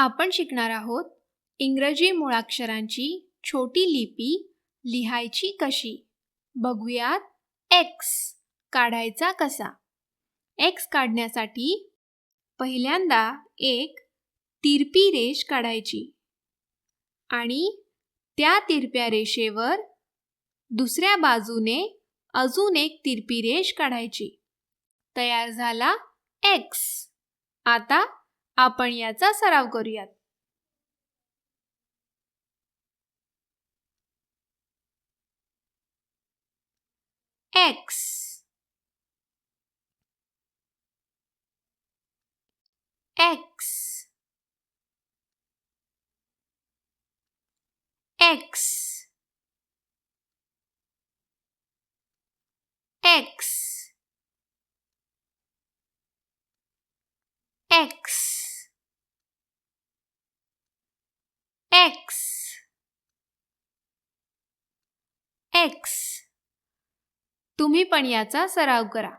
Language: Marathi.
आपण शिकणार आहोत इंग्रजी मुळाक्षरांची छोटी लिपी लिहायची कशी? बघूयात एक्स काढायचा कसा? एक्स काढण्यासाठी पहिल्यांदा एक तिरपी रेष काढायची आणि त्या तिरप्या रेषेवर दुसऱ्या बाजूने अजून एक तिरपी रेष काढायची. तयार झाला एक्स आता आपण याचा सराव करूयात. X X X X X X X तुम्ही पण याचा सराव करा.